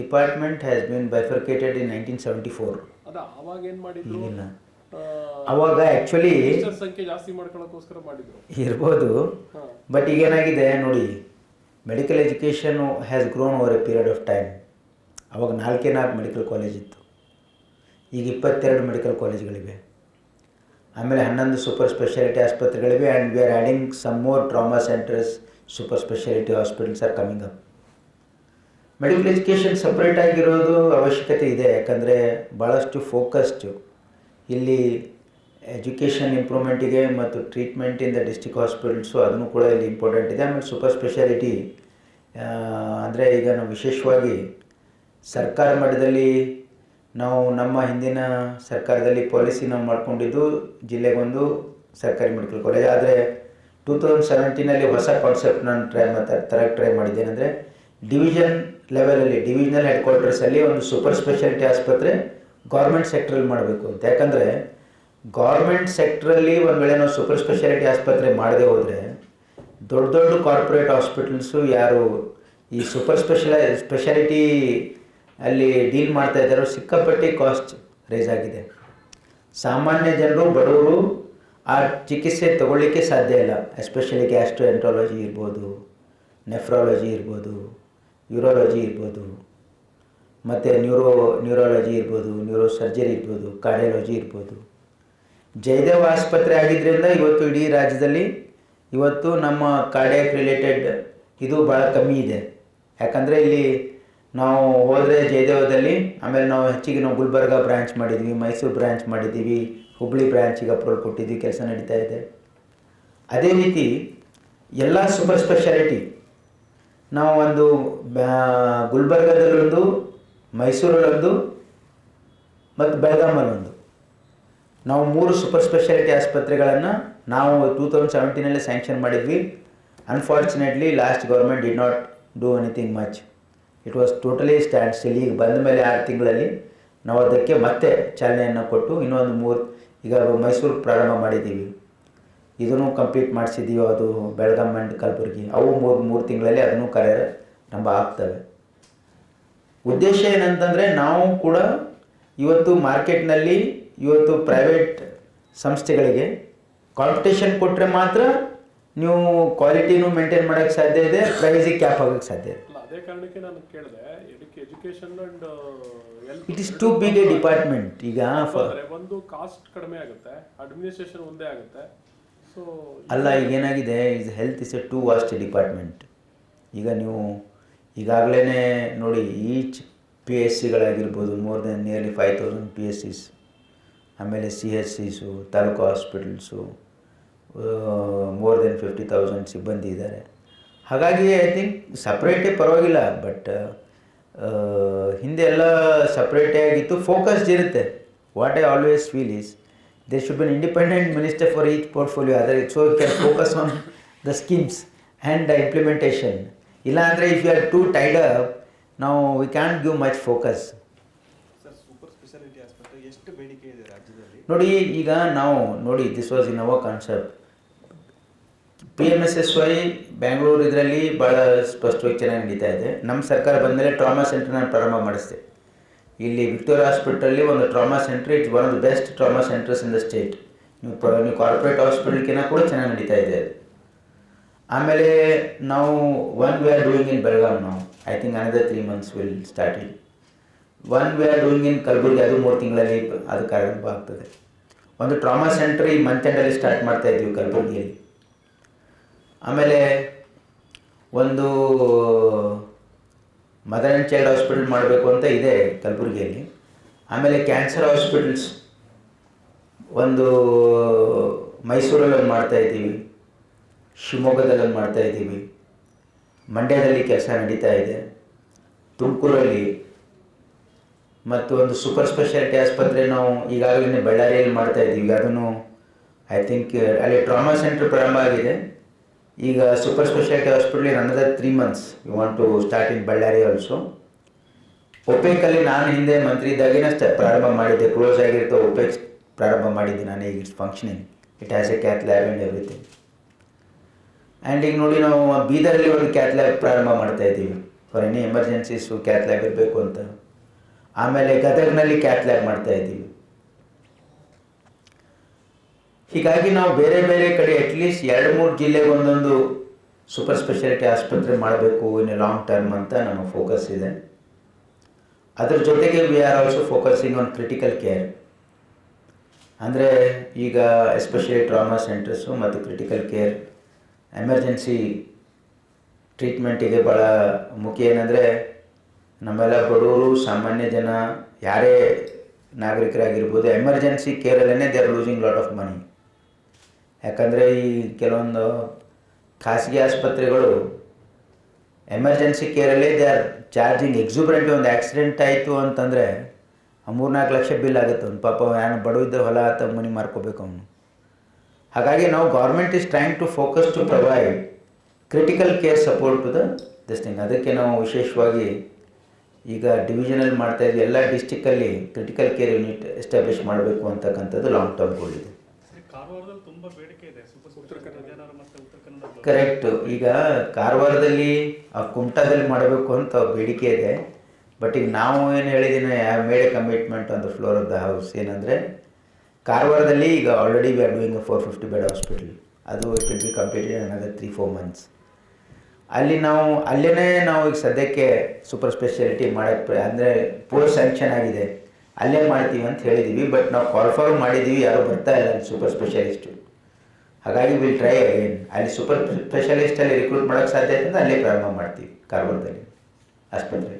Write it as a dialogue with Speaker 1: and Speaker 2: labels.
Speaker 1: Department has been bifurcated in nineteen seventy four
Speaker 2: ಅದ ಅವಾಗ ಏನು ಮಾಡಿದ್ರು?
Speaker 1: ಈಗಿನ ಅವಾಗ ಆ್ಯಕ್ಚುಲಿ
Speaker 2: ಟೀಚರ್ ಸಂಖ್ಯೆ ಜಾಸ್ತಿ ಮಾಡಿದ್ರು.
Speaker 1: ಇರ್ಬೋದು. ಬಟ್ ಈಗೇನಾಗಿದೆ ನೋಡಿ medical education has grown over a period of time ಅವಾಗ ನಾಲ್ಕೇ ನಾಲ್ಕು ಮೆಡಿಕಲ್ ಕಾಲೇಜ್ ಇತ್ತು. ಈಗ ಇಪ್ಪತ್ತೆರಡು ಮೆಡಿಕಲ್ ಕಾಲೇಜ್ಗಳಿವೆ ಆಮೇಲೆ ಹನ್ನೊಂದು super speciality ಆಸ್ಪತ್ರೆಗಳಿವೆ and we are adding some more trauma centres super speciality hospitals are coming up medical education separate ಆಗಿರೋದು ಅವಶ್ಯಕತೆ ಇದೆ. ಯಾಕಂದರೆ ಭಾಳಷ್ಟು ಫೋಕಸ್ಡು ಇಲ್ಲಿ ಎಜುಕೇಷನ್ ಇಂಪ್ರೂವ್ಮೆಂಟಿಗೆ ಮತ್ತು treatment in the district hospitals ಅದನ್ನು ಕೂಡ ಇಲ್ಲಿ ಇಂಪಾರ್ಟೆಂಟ್ ಇದೆ. ಆಮೇಲೆ ಸೂಪರ್ ಸ್ಪೆಷಾಲಿಟಿ ಅಂದರೆ ಈಗ ನಾವು ವಿಶೇಷವಾಗಿ ಸರ್ಕಾರ ಮಟ್ಟದಲ್ಲಿ ನಾವು ನಮ್ಮ ಹಿಂದಿನ ಸರ್ಕಾರದಲ್ಲಿ ಪಾಲಿಸಿ ನಾವು ಮಾಡ್ಕೊಂಡಿದ್ದು ಜಿಲ್ಲೆಗೊಂದು ಸರ್ಕಾರಿ ಮೆಡಿಕಲ್ ಕಾಲೇಜ್ ಆದರೆ ಟೂ ತೌಸಂಡ್ ಸೆವೆಂಟೀನಲ್ಲಿ ಹೊಸ ಕಾನ್ಸೆಪ್ಟ್ ನಾನು ಟ್ರೈ ಮತ್ತು ತರಕ್ಕೆ ಟ್ರೈ ಮಾಡಿದ್ದೇನೆ. ಅಂದರೆ ಡಿವಿಷನ್ ಲೆವೆಲಲ್ಲಿ ಡಿವಿಷನಲ್ ಹೆಡ್ ಕ್ವಾರ್ಟರ್ಸಲ್ಲಿ ಒಂದು ಸೂಪರ್ ಸ್ಪೆಷಾಲಿಟಿ ಆಸ್ಪತ್ರೆ ಗೌರ್ಮೆಂಟ್ ಸೆಕ್ಟ್ರಲ್ಲಿ ಮಾಡಬೇಕು ಅಂತ. ಯಾಕಂದರೆ ಗೌರ್ಮೆಂಟ್ ಸೆಕ್ಟ್ರಲ್ಲಿ ಒಂದು ವೇಳೆ ನಾವು ಸೂಪರ್ ಸ್ಪೆಷಾಲಿಟಿ ಆಸ್ಪತ್ರೆ ಮಾಡದೆ ಹೋದರೆ ದೊಡ್ಡ ದೊಡ್ಡ ಕಾರ್ಪೊರೇಟ್ ಹಾಸ್ಪಿಟಲ್ಸು ಯಾರು ಈ ಸೂಪರ್ ಸ್ಪೆಷಲ ಸ್ಪೆಷಾಲಿಟಿ ಅಲ್ಲಿ ಡೀಲ್ ಮಾಡ್ತಾ ಇದ್ದಾರೋ ಸಿಕ್ಕಾಪಟ್ಟೆ ಕಾಸ್ಟ್ ರೇಸ್ ಆಗಿದೆ. ಸಾಮಾನ್ಯ ಜನರು, ಬಡವರು ಆ ಚಿಕಿತ್ಸೆ ತಗೊಳ್ಳಿಕ್ಕೆ ಸಾಧ್ಯ ಇಲ್ಲ. ಎಸ್ಪೆಷಲಿ ಗ್ಯಾಸ್ಟ್ರೋ ಎಂಟ್ರಾಲಜಿ ಇರ್ಬೋದು ನೆಫ್ರಾಲಜಿ ಇರ್ಬೋದು. ಯೂರಾಲಜಿ ಇರ್ಬೋದು, ಮತ್ತು ನ್ಯೂರೋ, ನ್ಯೂರಾಲಜಿ ಇರ್ಬೋದು, ನ್ಯೂರೋ ಸರ್ಜರಿ ಇರ್ಬೋದು, ಕಾರ್ಡಿಯಾಲಜಿ ಇರ್ಬೋದು. ಜಯದೇವ ಆಸ್ಪತ್ರೆ ಆಗಿದ್ದರಿಂದ ಇವತ್ತು ಇಡೀ ರಾಜ್ಯದಲ್ಲಿ ಇವತ್ತು ನಮ್ಮ ಕಾರ್ಡಿಯಾಕ್ ರಿಲೇಟೆಡ್ ಇದು ಭಾಳ ಕಮ್ಮಿ ಇದೆ. ಯಾಕಂದರೆ ಇಲ್ಲಿ ನಾವು ಹೋದರೆ ಜಯದೇವದಲ್ಲಿ, ಆಮೇಲೆ ನಾವು ಹೆಚ್ಚಿಗೆ ನಾವು ಗುಲ್ಬರ್ಗ ಬ್ರ್ಯಾಂಚ್ ಮಾಡಿದ್ವಿ, ಮೈಸೂರು ಬ್ರ್ಯಾಂಚ್ ಮಾಡಿದ್ದೀವಿ ಹುಬ್ಬಳ್ಳಿ ಬ್ರ್ಯಾಂಚಿಗೆ ಅಪ್ರೂವಲ್ ಕೊಟ್ಟಿದ್ವಿ ಕೆಲಸ ನಡೀತಾ ಇದೆ. ಅದೇ ರೀತಿ ಎಲ್ಲ ಸೂಪರ್ ಸ್ಪೆಷಾಲಿಟಿ ನಾವು ಒಂದು ಗುಲ್ಬರ್ಗದಲ್ಲೊಂದು, ಮೈಸೂರಲ್ಲೊಂದು ಮತ್ತು ಬೆಳಗಾಮಲ್ಲೊಂದು ನಾವು ಮೂರು ಸೂಪರ್ ಸ್ಪೆಷಾಲಿಟಿ ಆಸ್ಪತ್ರೆಗಳನ್ನು ನಾವು ಟೂ ತೌಸಂಡ್ ಸೆವೆಂಟೀನಲ್ಲಿ ಸ್ಯಾಂಕ್ಷನ್ ಮಾಡಿದ್ವಿ. Unfortunately last government did not do anything much it was totally stand still ಈಗ ಬಂದ ಮೇಲೆ ಆರು ತಿಂಗಳಲ್ಲಿ ನಾವು ಅದಕ್ಕೆ ಮತ್ತೆ ಚಾಲನೆಯನ್ನು ಕೊಟ್ಟು ಇನ್ನೊಂದು ಮೂರು, ಈಗ ಮೈಸೂರು ಪ್ರಾರಂಭ ಮಾಡಿದ್ದೀವಿ. ಇದನ್ನು ಕಂಪ್ಲೀಟ್ ಮಾಡಿಸಿದ್ದೀವಿ ಅದು ಬೆಳಗಾಂ ಆ್ಯಂಡ್ ಕಲಬುರಗಿ. ಅವು ಮೂರು ಮೂರು ತಿಂಗಳಲ್ಲಿ ಅದನ್ನು ಕಾರ್ಯಾರಂಭ ಆಗ್ತವೆ. ಉದ್ದೇಶ ಏನಂತಂದರೆ ನಾವು ಕೂಡ ಇವತ್ತು ಮಾರ್ಕೆಟ್ನಲ್ಲಿ ಇವತ್ತು ಪ್ರೈವೇಟ್ ಸಂಸ್ಥೆಗಳಿಗೆ ಕಾಂಪಿಟೇಷನ್ ಕೊಟ್ಟರೆ ಮಾತ್ರ ನೀವು ಕ್ವಾಲಿಟಿನೂ ಮೇಂಟೈನ್ ಮಾಡೋಕ್ಕೆ ಸಾಧ್ಯ ಇದೆ ಪ್ರೈಸಿಗೆ ಕ್ಯಾಪ್ ಆಗೋಕ್ಕೆ ಸಾಧ್ಯ ಇದೆ.
Speaker 2: ಅದೇ ಕಾರಣಕ್ಕೆ ನಾನು ಕೇಳಿದೆ ಇದಕ್ಕೆ education and
Speaker 1: it is too big a department ಈಗ
Speaker 2: ಒಂದು ಕಾಸ್ಟ್ ಕಡಿಮೆ ಆಗುತ್ತೆ ಅಡ್ಮಿನಿಸ್ಟ್ರೇಷನ್ ಒಂದೇ ಆಗುತ್ತೆ.
Speaker 1: ಅಲ್ಲ, ಈಗ ಏನಾಗಿದೆ? Is health is a too vast department ಈಗ ನೀವು ಈಗಾಗಲೇ ನೋಡಿ each P S ಸಿಗಳಾಗಿರ್ಬೋದು more than nearly five thousand P S Cs ಆಮೇಲೆ C S Cs taluk hospitals more than fifty thousand ಸಿಬ್ಬಂದಿ ಇದ್ದಾರೆ. ಹಾಗಾಗಿ ಐ ಥಿಂಕ್ ಸಪ್ರೇಟೇ ಪರವಾಗಿಲ್ಲ ಬಟ್ ಹಿಂದೆ ಎಲ್ಲ ಸಪ್ರೇಟೇ ಆಗಿತ್ತು. ಫೋಕಸ್ಡ್ ಇರುತ್ತೆ. What I always feel is there should be an independent minister for each portfolio other so he can focus on the schemes and the implementation. ಇಲ್ಲ ಅಂದರೆ if you are too tied up ನಾವು we can give much focus
Speaker 3: sir
Speaker 1: ನೋಡಿ ಈಗ ನಾವು ನೋಡಿ this was in our concept P M S S Y Bangalore ಇದರಲ್ಲಿ ಭಾಳ ಸ್ಪಷ್ಟವಾಗಿ ಚೆನ್ನಾಗಿ ನಡೀತಾ ಇದೆ. ನಮ್ಮ ಸರ್ಕಾರ ಬಂದಮೇಲೆ ಟ್ರಾಮಾ ಸೆಂಟರ್ ನಾನು ಪ್ರಾರಂಭ ಮಾಡಿಸಿದೆ. ಇಲ್ಲಿ ವಿಕ್ಟೋರಿಯಾ ಹಾಸ್ಪಿಟಲಲ್ಲಿ ಒಂದು trauma centre it's one of the best trauma centres in the state. ನೀವು ನೀವು ಕಾರ್ಪೊರೇಟ್ ಹಾಸ್ಪಿಟಲ್ಕಿನ್ನ ಕೂಡ ಚೆನ್ನಾಗಿ ನಡೀತಾ ಇದೆ ಅದು. ಆಮೇಲೆ ನಾವು one way are doing in Belgaum ನಾವು. I think another three months will start it one way are doing in Kalaburagi, ಅದು ಮೂರು ತಿಂಗಳಲ್ಲಿ ಅದು ಪ್ರಾರಂಭ ಆಗ್ತದೆ ಒಂದು ಟ್ರಾಮಾ ಸೆಂಟರ್ ಈ ಮಂತ್ ಎಂಡಲ್ಲಿ ಸ್ಟಾರ್ಟ್ ಮಾಡ್ತಾ ಇದ್ದೀವಿ ಕಲಬುರಗಿಯಲ್ಲಿ. ಆಮೇಲೆ ಒಂದು ಮದರ್ ಆ್ಯಂಡ್ ಚೈಲ್ಡ್ ಹಾಸ್ಪಿಟಲ್ ಮಾಡಬೇಕು ಅಂತ ಇದೆ ಕಲಬುರಗಿಯಲ್ಲಿ. ಆಮೇಲೆ ಕ್ಯಾನ್ಸರ್ ಹಾಸ್ಪಿಟಲ್ಸ್ ಒಂದು ಮೈಸೂರಲ್ಲಿ ಒಂದು ಮಾಡ್ತಾ ಇದ್ದೀವಿ. ಶಿವಮೊಗ್ಗದಲ್ಲಿ ಒಂದು ಮಾಡ್ತಾ ಇದ್ದೀವಿ. ಮಂಡ್ಯದಲ್ಲಿ ಕೆಲಸ ನಡೀತಾ ಇದೆ. ತುಮಕೂರಲ್ಲಿ ಮತ್ತು ಒಂದು ಸೂಪರ್ ಸ್ಪೆಷಾಲಿಟಿ ಆಸ್ಪತ್ರೆ ನಾವು ಈಗಾಗಲೇ ಬಳ್ಳಾರಿಯಲ್ಲಿ ಮಾಡ್ತಾ ಇದ್ದೀವಿ. ಅದನ್ನು ಐ ಥಿಂಕ್ ಅಲ್ಲಿ ಟ್ರಾಮಾ ಸೆಂಟ್ರ್ ಪ್ರಾರಂಭ ಆಗಿದೆ. ಈಗ super speciality hospital in another three months you want to start in Ballari also ಒಪೇಕಲ್ಲಿ ನಾನು ಹಿಂದೆ ಮಂತ್ರಿ ಇದ್ದಾಗಿನ ಪ್ರಾರಂಭ ಮಾಡಿದ್ದೆ ಕ್ಲೋಸ್ ಆಗಿರುತ್ತೆ ಒಪೇಕ್ ಪ್ರಾರಂಭ ಮಾಡಿದ್ದೆ ನಾನು ಈಗ it's functioning it has a cath lab and everything and ಈಗ ನೋಡಿ ನಾವು ಬೀದರಲ್ಲಿ ಒಂದು ಕ್ಯಾತ್ ಲ್ಯಾಬ್ ಪ್ರಾರಂಭ ಮಾಡ್ತಾ ಇದ್ದೀವಿ. For any emergencies cath lab ಇರಬೇಕು ಅಂತ. ಆಮೇಲೆ ಗದಗ್ನಲ್ಲಿ ಕ್ಯಾತ್ ಲ್ಯಾಬ್ ಮಾಡ್ತಾ ಇದ್ದೀವಿ. ಹೀಗಾಗಿ ನಾವು ಬೇರೆ ಬೇರೆ ಕಡೆ ಅಟ್ಲೀಸ್ಟ್ ಎರಡು ಮೂರು ಜಿಲ್ಲೆಗೆ ಒಂದೊಂದು ಸೂಪರ್ ಸ್ಪೆಷಾಲಿಟಿ ಆಸ್ಪತ್ರೆ ಮಾಡಬೇಕು ಇನ್ ಲಾಂಗ್ ಟರ್ಮ್ ಅಂತ ನಮ್ಮ ಫೋಕಸ್ ಇದೆ. ಅದ್ರ ಜೊತೆಗೆ we are also focusing on critical care ಅಂದರೆ ಈಗ ಎಸ್ಪೆಷಲಿ ಟ್ರಾಮಾ ಸೆಂಟರ್ಸು ಮತ್ತು ಕ್ರಿಟಿಕಲ್ ಕೇರ್ ಎಮರ್ಜೆನ್ಸಿ ಟ್ರೀಟ್ಮೆಂಟಿಗೆ ಭಾಳ ಮುಖ್ಯ ಏನಂದರೆ ನಮ್ಮೆಲ್ಲ ಬಡವರು ಸಾಮಾನ್ಯ ಜನ ಯಾರೇ ನಾಗರಿಕರಾಗಿರ್ಬೋದು emergency ಕೇರಲ್ಲೇ they are losing lot of money ಯಾಕಂದರೆ ಈ ಕೆಲವೊಂದು ಖಾಸಗಿ ಆಸ್ಪತ್ರೆಗಳು ಎಮರ್ಜೆನ್ಸಿ ಕೇರಲ್ಲೇ ದೇ ಆರ್ ಚಾರ್ಜಿಂಗ್ ಎಕ್ಸುಬ್ರೆಂಟ್ ಒಂದು ಆ್ಯಕ್ಸಿಡೆಂಟ್ ಆಯಿತು ಅಂತಂದರೆ ಮೂರ್ನಾಲ್ಕು ಲಕ್ಷ ಬಿಲ್ ಆಗುತ್ತೆ. ಒಂದು ಪಾಪ ಏನು ಬಡವಿದ್ದ ಹೊಲ ಆತ ಮನಿ ಮಾರ್ಕೋಬೇಕು ಅವನು. ಹಾಗಾಗಿ ನಾವು government is trying to focus to provide critical care support to the this thing ಅದಕ್ಕೆ ನಾವು ವಿಶೇಷವಾಗಿ ಈಗ ಡಿವಿಷನಲ್ಲಿ ಮಾಡ್ತಾ ಇದ್ದೀವಿ. ಎಲ್ಲ ಡಿಸ್ಟಿಕ್ಕಲ್ಲಿ ಕ್ರಿಟಿಕಲ್ ಕೇರ್ ಯೂನಿಟ್ ಎಸ್ಟಾಬ್ಲಿಷ್ ಮಾಡಬೇಕು ಅಂತಕ್ಕಂಥದ್ದು ಲಾಂಗ್ ಟರ್ಮ್ ಗೋಲ್ ಇದೆ.
Speaker 3: ಕಾರವಾರದಲ್ಲಿ ತುಂಬಾ ಬೇಡಿಕೆ ಇದೆ. ಸೂಪರ್ ಸ್ಪೆಷಾಲಿಟಿ ವಿಜಯನಗರ ಮತ್ತು ಉತ್ತರ ಕನ್ನಡ
Speaker 1: ಕರೆಕ್ಟ್ ಈಗ ಕಾರವಾರದಲ್ಲಿ ಆ ಕುಮಟಾದಲ್ಲಿ ಮಾಡಬೇಕು ಅಂತ ಬೇಡಿಕೆ ಇದೆ. ಬಟ್ ಈಗ ನಾವು ಏನು ಹೇಳಿದ್ದೀನಿ I made a commitment on the floor of the house ಏನಂದರೆ ಕಾರವಾರದಲ್ಲಿ ಈಗ already we are doing four fifty bed hospital ಅದು it will be completed another three four months ಅಲ್ಲಿ ನಾವು ಅಲ್ಲೇ ನಾವು ಈಗ ಸದ್ಯಕ್ಕೆ ಸೂಪರ್ ಸ್ಪೆಷಾಲಿಟಿ ಮಾಡೋಕ್ಕೆ ಅಂದರೆ ಪೋಸ್ಟ್ ಸ್ಯಾಂಕ್ಷನ್ ಆಗಿದೆ. ಅಲ್ಲೇ ಮಾಡ್ತೀವಿ ಅಂತ ಹೇಳಿದ್ದೀವಿ ಬಟ್ ನಾವು ಕಾಲ್ಫಾರ್ಮ್ ಮಾಡಿದ್ದೀವಿ ಯಾರೂ ಬರ್ತಾ ಇಲ್ಲ ಸೂಪರ್ ಸ್ಪೆಷಲಿಸ್ಟು ಹಾಗಾಗಿ ವಿಲ್ ಟ್ರೈ ಅಗೇನ್ ಅಲ್ಲಿ ಸೂಪರ್ ಸ್ಪೆಷಲಿಸ್ಟಲ್ಲಿ ರಿಕ್ರೂಟ್ ಮಾಡೋಕ್ಕೆ ಸಾಧ್ಯ ಆಯ್ತಂದ್ರೆ ಅಲ್ಲೇ ಪ್ರಾರಂಭ ಮಾಡ್ತೀವಿ ಕಾರವಾರದಲ್ಲಿ ಆಸ್ಪತ್ರೆ.